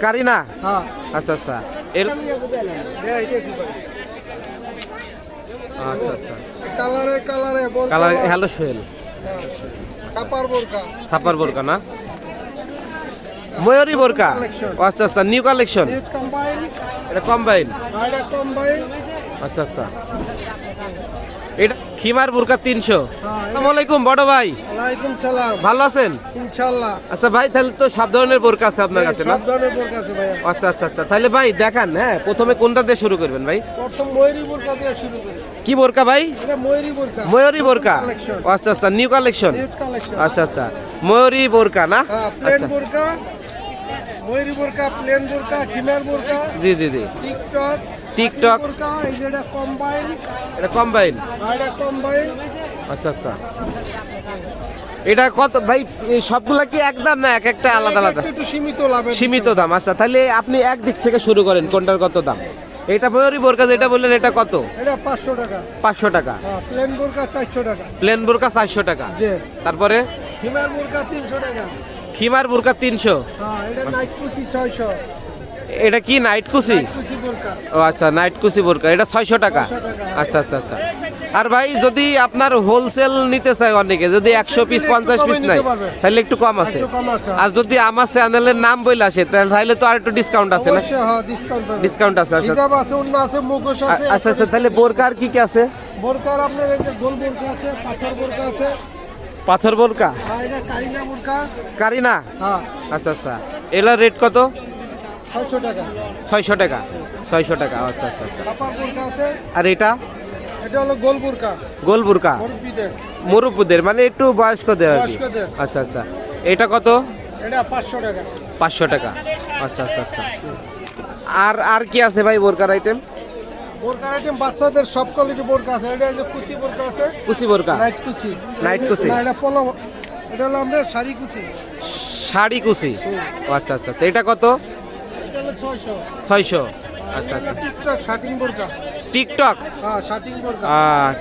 কারিনা? হ্যাঁ। আচ্ছা আচ্ছা। আচ্ছা আচ্ছা। কালারে কালারে কালার হ্যালো সোহেল। কাপার বোরকা সাপার বোরকা না? ময়ূরী বোরকা আচ্ছা আচ্ছা নিউ কালেকশন নিউজ এটা কম্বাইন এটা কম্বাইন আচ্ছা আচ্ছা। এটা খিমার বোরকা তিনশো। হ্যাঁ আসসালামু আলাইকুম বড় ভাই। সালাম। ভালো আছেন? ইনশাআল্লাহ। আচ্ছা ভাই তাহলে তো সব ধরনের বোরকা আছে আপনার কাছে না? আচ্ছা আচ্ছা আচ্ছা। তাহলে ভাই দেখান হ্যাঁ প্রথমে কোনটা দিয়ে শুরু করবেন ভাই? প্রথম ময়ূরী বোরকা দিয়ে শুরু করি। কি বোরকা ভাই? এটা ময়ূরী বোরকা। ময়ূরী বোরকা। আচ্ছা আচ্ছা নিউ কালেকশন আচ্ছা আচ্ছা ময়ূরী বোরকা না? হ্যাঁ প্লেন আচ্ছা। বোরকা ময়ূরী বোরকা প্লেন বোরকা খিমার বোরকা জি জি জি। টিকটক টিকটক এটা কম্বাইন এটা কম্বাইন এটা কম্বাইন আচ্ছা আচ্ছা। এটা কত ভাই সবগুলা কি একদম না এক একটা আলাদা আলাদা? সীমিত লাভের সীমিত দাম আচ্ছা। তাহলে আপনি এক দিক থেকে শুরু করেন কোনটার কত দাম? এটা ময়ূরী বোরকা যেটা বললেন এটা কত? এটা পাঁচশো টাকা। পাঁচশো টাকা। হ্যাঁ প্লেন বোরকা চারশো টাকা। প্লেন বোরকা চারশো টাকা। যে তারপরে? হিমার বোরকা তিনশো টাকা। খিমার বোরকা তিনশো। হ্যাঁ এটা নাইট ছয়শো। এটা কি নাইট কুসি? ও আচ্ছা নাইট কুসি বোরকা। এটা ছয়শো টাকা। আচ্ছা আচ্ছা আচ্ছা। আর ভাই যদি আপনার হোলসেল নিতে চায় অনেকে যদি একশো পিস পঞ্চাশ পিস নাই তাহলে একটু কম আছে। আর যদি আমার চ্যানেলের নাম বইলে আসে তাহলে তো আর একটু ডিসকাউন্ট আছে না? হ্যাঁ ডিসকাউন্ট আছে আচ্ছা। হিজাব আছে আছে আচ্ছা আচ্ছা তাহলে বোরকা আর কি কি আছে? বোরকার আপনার এই যে গোল বোরকা আছে পাথর বোরকা আছে। পাথর বোরকা? কারিনা বোরকা। কারিনা? হ্যাঁ। আচ্ছা আচ্ছা। এলার রেট কত? ছয়শো টাকা। ছয়শো টাকা? ছয়শো টাকা আচ্ছা আচ্ছা আচ্ছা। আর এটা? এটা হলো গোল বোরকা। গোল বোরকা? মুরব্বিদের। মানে একটু বয়স্কদের আর কি? আচ্ছা আচ্ছা। এটা কত? এটা পাঁচশো টাকা। পাঁচশো টাকা। আচ্ছা আচ্ছা আচ্ছা। আর আর কি আছে ভাই বোরকার আইটেম বোরকার আইটেম বাচ্চাদের সব কোয়ালিটি বোরকা আছে। এটা যে কুচি বোরকা আছে। কুচি বোরকা? নাইট কুচি। Night কুচি। না এটা পলো এটা হলো আমরা শাড়ি কুচি। শাড়ি কুচি? আচ্ছা আচ্ছা তো এটা কত? ছয়শো। আচ্ছা আচ্ছা। টিকটক বোরকা। টিকটক? হ্যাঁ শার্টিং বোরকা।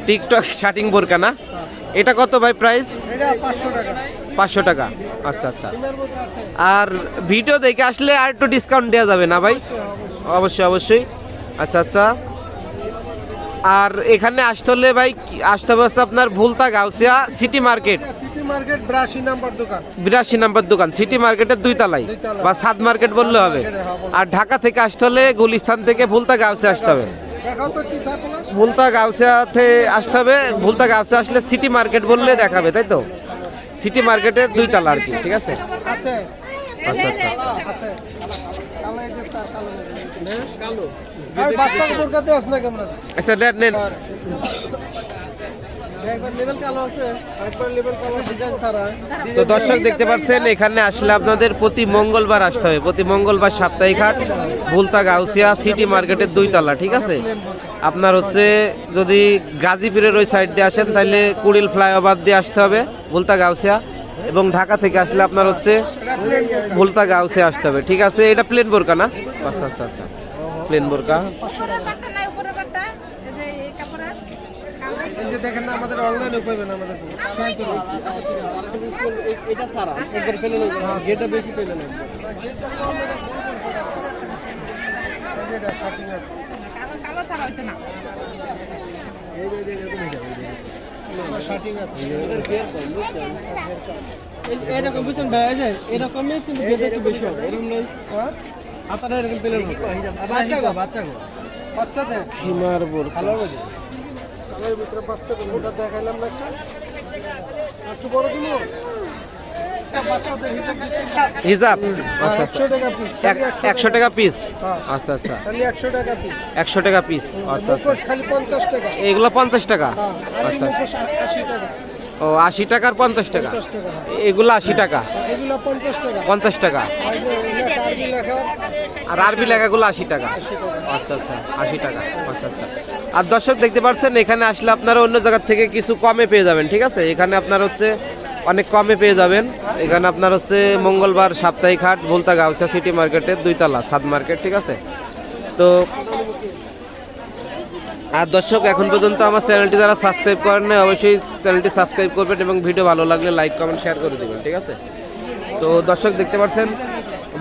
টিকটক শার্টিং বোরকা না? হ্যাঁ। এটা কত ভাই প্রাইস পাঁচশো টাকা। পাঁচশো টাকা। আচ্ছা আচ্ছা। আর ভিডিও দেখে আসলে আর একটু ডিসকাউন্ট দেওয়া যাবে না ভাই? অবশ্যই, অবশ্যই। আচ্ছা আচ্ছা। আর এখানে আসতে হলে ভাই আসতে হবে আপনার Bhulta Gausia city market market ব্রাশি number দোকান। বিরাশি নাম্বার দোকান সিটি মার্কেটের দুই তলায় বা সাত মার্কেট বললে হবে। আর ঢাকা থেকে আসতে হলে গুলিস্তান থেকে ভুলতা গাউসে আসতে হবে। দেখাও তো কি ভুলতা গাউসিয়াতে আসতে হবে। ভুলতা গাউসে আসলে সিটি মার্কেট বললে দেখাবে তাই তো? সিটি মার্কেটের দুই তলা আর কি ঠিক আছে? আছে। আচ্ছা আচ্ছা। না আচ্ছা নেন নেন তো দর্শক দেখতে পাচ্ছেন এখানে আসলে আপনাদের প্রতি মঙ্গলবার আসতে হবে। প্রতি মঙ্গলবার সাপ্তাহিক হাট ভুলতা গাউসিয়া সিটি মার্কেটের দুই তলা ঠিক আছে? আপনার হচ্ছে যদি গাজীপুরের ওই সাইড দিয়ে আসেন তাহলে কুড়িল ফ্লাইওভার দিয়ে আসতে হবে ভুলতা গাউসিয়া। এবং ঢাকা থেকে আসলে আপনার হচ্ছে ভুলতা গাউসিয়া আসতে হবে ঠিক আছে? এটা প্লেন বোরকা না? আচ্ছা আচ্ছা আচ্ছা। প্লেন বোরকা এই যে দেখেন না আমাদের অনলাইনে পাবেন আমাদের এটা সারা একবার ফেলে নেব যেটা বেশি ফেলে এরকম বুঝছেন ভাই এরকমই কিন্তু বেশি হবে। এরকম নেই হ্যাঁ? আপনারা এরকম বাচ্চা গো বাচ্চা গো। বাচ্চাদের খিমার মধ্যে কালোর ভিতরে বাচ্চাদের ওটা দেখাইলাম না একটা। একটু বড় বাচ্চাদের হিসাব আচ্ছা একশো টাকা পিস টাকা হ্যাঁ। আচ্ছা আচ্ছা। একশো টাকা পিস টাকা পিস আচ্ছা আচ্ছা। টাকা। এগুলো পঞ্চাশ টাকা? হ্যাঁ আচ্ছা। আশি ও আশি টাকার পঞ্চাশ টাকা? টাকা হ্যাঁ। এগুলো আশি টাকা? পঞ্চাশ টাকা। পঞ্চাশ টাকা। আর আরবি লেখা আর আরবি লেখাগুলো আশি টাকা। আচ্ছা আচ্ছা আশি টাকা। আচ্ছা আচ্ছা। আর দর্শক দেখতে পাচ্ছেন এখানে আসলে আপনারা অন্য জায়গার থেকে কিছু কমে পেয়ে যাবেন ঠিক আছে? এখানে আপনার হচ্ছে অনেক কমে পেয়ে যাবেন। এখানে আপনার হচ্ছে মঙ্গলবার সাপ্তাহিক হাট ভুলতা গাউসা সিটি মার্কেটের দুইতলা সাদ মার্কেট ঠিক আছে? তো আর দর্শক এখন পর্যন্ত আমার চ্যানেলটি যারা সাবস্ক্রাইব করেন নাই, অবশ্যই চ্যানেলটি সাবস্ক্রাইব করবেন এবং ভিডিও ভালো লাগলে লাইক কমেন্ট শেয়ার করে দেবেন ঠিক আছে? তো দর্শক দেখতে পাচ্ছেন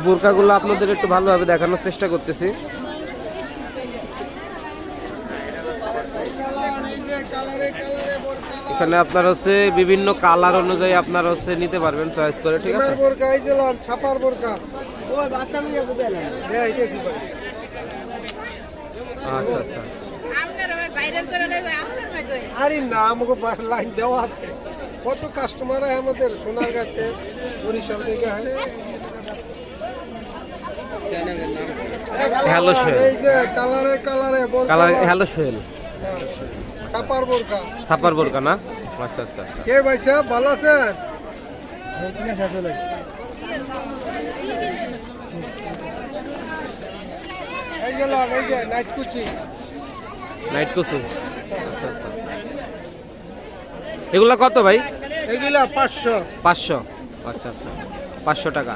বোরকাগুলো আপনাদের একটু ভালোভাবে দেখানোর চেষ্টা করতেছি। এখানে আপনার হচ্ছে বিভিন্ন কালার অনুযায়ী আপনার হচ্ছে নিতে পারবেন চয়েস করে ঠিক আছে? হ্যাঁ আচ্ছা আচ্ছা। আরে না আমাকে লাইন দেওয়া আছে। কত কাস্টমার হয় আমাদের সোনার গাছে বরিশাল থেকে হয়। হ্যালো সোহেল। কালারে কালারে কালার হ্যালো সোহেল ছাপার বোরকা। সাপার বোরকা না? আচ্ছা আচ্ছা আচ্ছা। কে ভাই সাহেব ভালো আছেন এই যে লন, এই যে নাইট কুচি। নাইট আচ্ছা আচ্ছা। এগুলা কত ভাই? এগুলা পাঁচশো। পাঁচশো। আচ্ছা আচ্ছা। পাঁচশো টাকা।